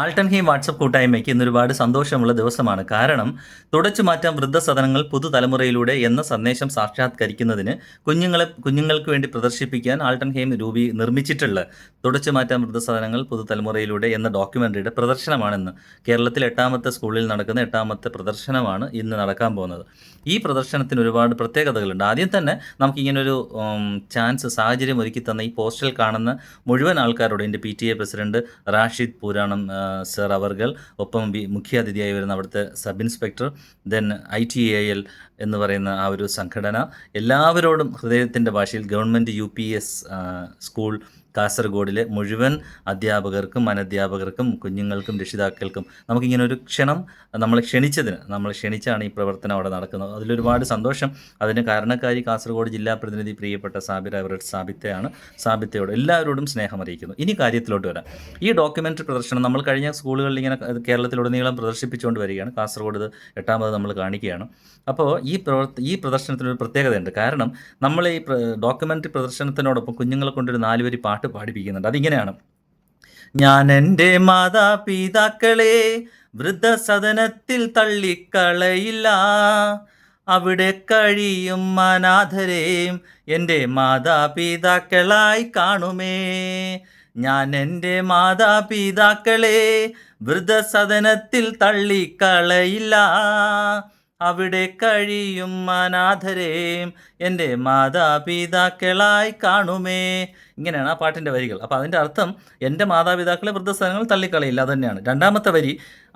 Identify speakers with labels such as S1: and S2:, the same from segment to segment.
S1: ആൾട്ടൻഹീം WhatsApp കൂട്ടായ്മയ്ക്ക് ഇന്ന് ഒരുപാട് സന്തോഷമുള്ള ദിവസമാണ്. കാരണം തുടച്ചു മാറ്റാം വൃദ്ധസദനങ്ങൾ പുതുതലമുറയിലൂടെ എന്ന സന്ദേശം സാക്ഷാത്കരിക്കുന്നതിന് കുഞ്ഞുങ്ങളെ കുഞ്ഞുങ്ങൾക്ക് വേണ്ടി പ്രദർശിപ്പിക്കാൻ ആൾട്ടൻഹീം രൂപീ നിർമ്മിച്ചിട്ടുള്ള തുടച്ചു മാറ്റാം വൃദ്ധസദനങ്ങൾ പുതുതലമുറയിലൂടെ എന്ന ഡോക്യുമെന്ററിയുടെ പ്രദർശനമാണെന്ന് കേരളത്തിൽ എട്ടാമത്തെ സ്കൂളിൽ നടക്കുന്ന എട്ടാമത്തെ പ്രദർശനമാണ് ഇന്ന് നടക്കാൻ പോകുന്നത്. ഈ പ്രദർശനത്തിന് ഒരുപാട് പ്രത്യേകതകളുണ്ട്. ആദ്യം തന്നെ നമുക്കിങ്ങനൊരു ചാൻസ് സാഹചര്യം ഒരുക്കി തന്ന ഈ പോസ്റ്ററിൽ കാണുന്ന മുഴുവൻ ആൾക്കാരോട് എന്റെ P T A president Rashid Pooranam sir അവർകൾ ഒപ്പം മുഖ്യാതിഥിയായി വരുന്ന അവിടുത്തെ sub inspector then I T A L എന്ന് പറയുന്ന ആ ഒരു സംഘടന. എല്ലാവരോടും ഹൃദയത്തിന്റെ ഭാഷയിൽ government U P S school കാസർഗോഡിലെ മുഴുവൻ അധ്യാപകർക്കും അനധ്യാപകർക്കും കുഞ്ഞുങ്ങൾക്കും രക്ഷിതാക്കൾക്കും നമുക്കിങ്ങനെ ഒരു ക്ഷണം നമ്മളെ ക്ഷണിച്ചതിന് നമ്മൾ ക്ഷണിച്ചാണ് ഈ പ്രവർത്തനം അവിടെ നടക്കുന്നത്. അതിലൊരുപാട് സന്തോഷം. അതിന് കാരണക്കാരി കാസർഗോഡ് ജില്ലാ പ്രതിനിധി പ്രിയപ്പെട്ട സാബിർ അവരുടെ സാബിത്തയാണ്. സാബിത്തയോട് എല്ലാവരോടും സ്നേഹം അറിയിക്കുന്നു ഇനി കാര്യത്തിലോട്ട് വരാം. ഈ ഡോക്യുമെന്ററി പ്രദർശനം നമ്മൾ കഴിഞ്ഞ സ്കൂളുകളിൽ ഇങ്ങനെ കേരളത്തിലുടനീളം പ്രദർശിപ്പിച്ചുകൊണ്ട് വരികയാണ്. കാസർഗോഡ് ഇത് എട്ടാമത് നമ്മൾ കാണിക്കുകയാണ്. അപ്പോൾ ഈ പ്രവർത്തി ഈ പ്രദർശനത്തിനൊരു പ്രത്യേകതയുണ്ട്. കാരണം നമ്മൾ ഈ ഡോക്യുമെന്ററി പ്രദർശനത്തിനോടൊപ്പം കുഞ്ഞുങ്ങളെ കൊണ്ടൊരു നാലുവരി പാട്ട് പാടിപ്പിക്കുന്നുണ്ട്. അതിങ്ങനെയാണ്. ഞാൻ എന്റെ മാതാപിതാക്കളെ വൃദ്ധസദനത്തിൽ തള്ളിക്കളയില്ല. അവിടെ കഴിയും അനാഥരെയും എന്റെ മാതാപിതാക്കളായി കാണുമേ. ഞാൻ എന്റെ മാതാപിതാക്കളെ വൃദ്ധസദനത്തിൽ തള്ളിക്കളയില്ല. അവിടെ കഴിയും അനാഥരെയും എന്റെ മാതാപിതാക്കളായി കാണുമേ. ഇങ്ങനെയാണ് ആ പാട്ടിന്റെ വരികൾ. അപ്പോൾ അതിന്റെ അർത്ഥം എന്റെ മാതാപിതാക്കളെ വൃദ്ധസദനങ്ങൾ തള്ളിക്കളയില്ല തന്നെയാണ് രണ്ടാമത്തെ വരി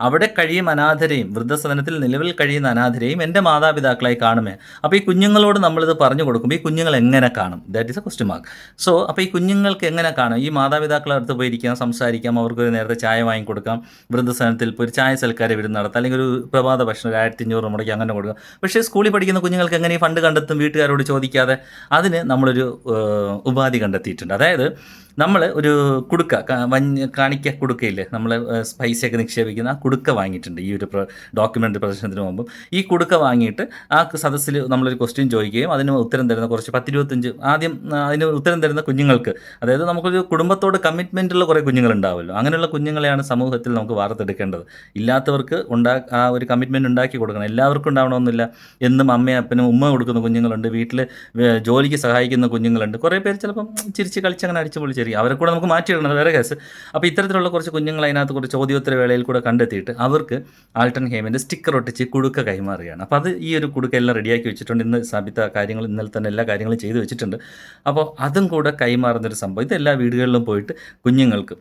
S1: അവിടെ കഴിയും അനാഥരെയും വൃദ്ധസദനത്തിൽ നിലവിൽ കഴിയുന്ന അനാഥരെയും എന്റെ മാതാപിതാക്കളായി കാണുമേ. അപ്പോൾ ഈ കുഞ്ഞുങ്ങളോട് നമ്മളിത് പറഞ്ഞു കൊടുക്കുമ്പോൾ ഈ കുഞ്ഞുങ്ങൾ എങ്ങനെ കാണും? That is a question mark so അപ്പോൾ ഈ കുഞ്ഞുങ്ങൾക്ക് എങ്ങനെ കാണും? ഈ മാതാപിതാക്കളെ അടുത്ത് പോയിരിക്കാം സംസാരിക്കാം അവർക്കൊരു നേരത്തെ ചായ വാങ്ങിക്കൊടുക്കാം വൃദ്ധസദനത്തിൽ ഇപ്പോൾ ഒരു ചായ സൽക്കാരം വിരുന്ന് നടത്താം അല്ലെങ്കിൽ ഒരു പ്രഭാത ഭക്ഷണം ഒരു ആയിരത്തി അഞ്ഞൂറ് മുടക്കി അങ്ങനെ കൊടുക്കാം. പക്ഷേ സ്കൂളിൽ പഠിക്കുന്ന കുഞ്ഞുങ്ങൾക്ക് എങ്ങനെ ഈ ഫണ്ട് കണ്ടെത്തും? വീട്ടുകാരോട് ചോദിക്കാതെ അതിന് നമ്മളൊരു ഉപാധി കണ്ടെത്തിയിട്ടുണ്ട്. അതായത് നമ്മൾ ഒരു കുടുക്ക വഞ്ഞ് കാണിക്ക കുടുക്കയില്ലേ? നമ്മൾ പൈസയൊക്കെ നിക്ഷേപിക്കുന്ന ആ കുടുക്ക വാങ്ങിയിട്ടുണ്ട് ഈ ഒരു ഡോക്യുമെന്ററി പ്രദർശനത്തിന് മുമ്പ്. ഈ കുടുക്ക വാങ്ങിയിട്ട് ആ സദസ്സിൽ നമ്മളൊരു ക്വസ്റ്റ്യൻ ചോദിക്കുകയും അതിന് ഉത്തരം തരുന്ന കുറച്ച് പത്തിരുപത്തഞ്ച് ആദ്യം അതിന് ഉത്തരം തരുന്ന കുഞ്ഞുങ്ങൾക്ക് അതായത് നമുക്കൊരു കുടുംബത്തോട് കമ്മിറ്റ്മെന്റ് ഉള്ള കുറേ കുഞ്ഞുങ്ങളുണ്ടാവുമല്ലോ അങ്ങനെയുള്ള കുഞ്ഞുങ്ങളെയാണ് സമൂഹത്തിൽ നമുക്ക് വാർത്തെടുക്കേണ്ടത്. ഇല്ലാത്തവർക്ക് ഉണ്ടാ ആ ഒരു കമ്മിറ്റ്മെന്റ് ഉണ്ടാക്കി കൊടുക്കണം. എല്ലാവർക്കും ഉണ്ടാവണമെന്നില്ല എന്നും അമ്മയും അപ്പനും ഉമ്മ കൊടുക്കുന്ന കുഞ്ഞുങ്ങളുണ്ട്. വീട്ടിൽ ജോലിക്ക് സഹായിക്കുന്ന കുഞ്ഞുങ്ങളുണ്ട്. കുറേ പേര് ചിലപ്പം ചിരിച്ച് കളിച്ച് അങ്ങനെ അടിച്ച് പൊളിച്ചെറിയും അവരെ കൂടെ നമുക്ക് മാറ്റിയിടണം വേറെ കേസ്. അപ്പോൾ ഇത്തരത്തിലുള്ള കുറച്ച് കുഞ്ഞുങ്ങൾ അതിനകത്ത് കുറച്ച് ചോദ്യോത്തര വേളയിൽ കൂടെ കണ്ടെത്തിയിട്ട് അവർക്ക് ആൾട്ടൺ ഹേമിന്റെ സ്റ്റിക്കർ ഒട്ടിച്ച് കുടുക്ക കൈമാറുകയാണ്. അപ്പോൾ അത് ഈ ഒരു കുടുക്ക എല്ലാം റെഡിയാക്കി വെച്ചിട്ടുണ്ട്. ഇന്ന് സാബിത കാര്യങ്ങൾ ഇന്നലെ തന്നെ എല്ലാ കാര്യങ്ങളും ചെയ്തു വെച്ചിട്ടുണ്ട്. അപ്പോൾ അതും കൂടെ കൈമാറുന്നൊരു സംഭവം. ഇത് എല്ലാ വീടുകളിലും പോയിട്ട് കുഞ്ഞുങ്ങൾക്ക്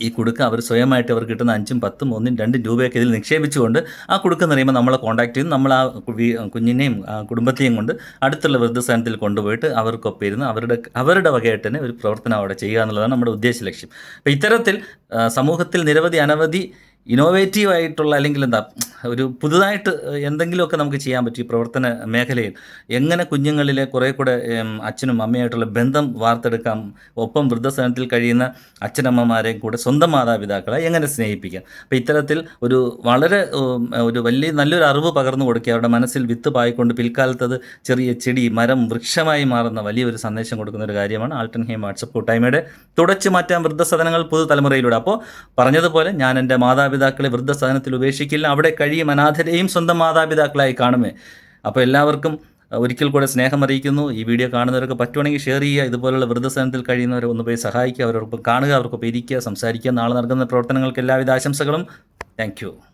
S1: ഈ കുടുക്ക അവർ സ്വയമായിട്ട് അവർ കിട്ടുന്ന അഞ്ചും പത്തും ഒന്നും രണ്ടും രൂപയൊക്കെ ഇതിൽ നിക്ഷേപിച്ചുകൊണ്ട് ആ കുടുക്ക പറയുമ്പോൾ നമ്മളെ കോൺടാക്ട് ചെയ്ത് നമ്മൾ ആ കുഞ്ഞിനെയും കുടുംബത്തെയും കൊണ്ട് അടുത്തുള്ള വൃദ്ധസ്ഥാനത്തിൽ കൊണ്ടുപോയിട്ട് അവർക്കൊപ്പം ഇരുന്ന് അവരുടെ അവരുടെ വകയായിട്ട് തന്നെ ഒരു പ്രവർത്തനം അവിടെ ചെയ്യുക എന്നുള്ളതാണ് നമ്മുടെ ഉദ്ദേശ ലക്ഷ്യം. അപ്പോൾ ഇത്തരത്തിൽ സമൂഹത്തിൽ നിരവധി അനവധി ഇന്നോവേറ്റീവ് ആയിട്ടുള്ള അല്ലെങ്കിൽ എന്താ ഒരു പുതുതായിട്ട് എന്തെങ്കിലുമൊക്കെ നമുക്ക് ചെയ്യാൻ പറ്റും ഈ പ്രവർത്തന മേഖലയിൽ. എങ്ങനെ കുഞ്ഞുങ്ങളിലെ കുറേ കൂടെ അച്ഛനും അമ്മയായിട്ടുള്ള ബന്ധം വാർത്തെടുക്കാം ഒപ്പം വൃദ്ധസദനത്തിൽ കഴിയുന്ന അച്ഛനമ്മമാരെയും കൂടെ സ്വന്തം മാതാപിതാക്കളെ എങ്ങനെ സ്നേഹിപ്പിക്കാം? അപ്പോൾ ഇത്തരത്തിൽ ഒരു വളരെ ഒരു വലിയ നല്ലൊരു അറിവ് പകർന്നു കൊടുക്കുക അവരുടെ മനസ്സിൽ വിത്ത് പായിക്കൊണ്ട് പിൽക്കാലത്തത് ചെറിയ ചെടി മരം വൃക്ഷമായി മാറുന്ന വലിയൊരു സന്ദേശം കൊടുക്കുന്ന ഒരു കാര്യമാണ് ആൾട്ടൻ ഹെയിം വാട്സപ്പ് കൂട്ടായ്മയുടെ തുടച്ചു മാറ്റാൻ വൃദ്ധസദനങ്ങൾ പുതുതലമുറയിലൂടെ. അപ്പോൾ പറഞ്ഞതുപോലെ ഞാൻ എന്റെ മാതാപിതാക്കളെ വൃദ്ധസദനത്തിൽ ഉപേക്ഷിക്കില്ല അവിടെ കഴിയും അനാഥരെയും സ്വന്തം മാതാപിതാക്കളായി കാണുമേ. അപ്പോൾ എല്ലാവർക്കും ഒരിക്കൽ കൂടെ സ്നേഹം അറിയിക്കുന്നു ഈ വീഡിയോ കാണുന്നവരൊക്കെ പറ്റുവാണെങ്കിൽ ഷെയർ ചെയ്യുക ഇതുപോലുള്ള വൃദ്ധസദനത്തിൽ കഴിയുന്നവരെ ഒന്ന് പോയി സഹായിക്കുക അവരോടൊപ്പം കാണുക അവർക്കൊപ്പം ഇരിക്കുക സംസാരിക്കുക നാളെ നടക്കുന്ന പ്രവർത്തനങ്ങൾക്ക് എല്ലാവിധ ആശംസകളും. താങ്ക്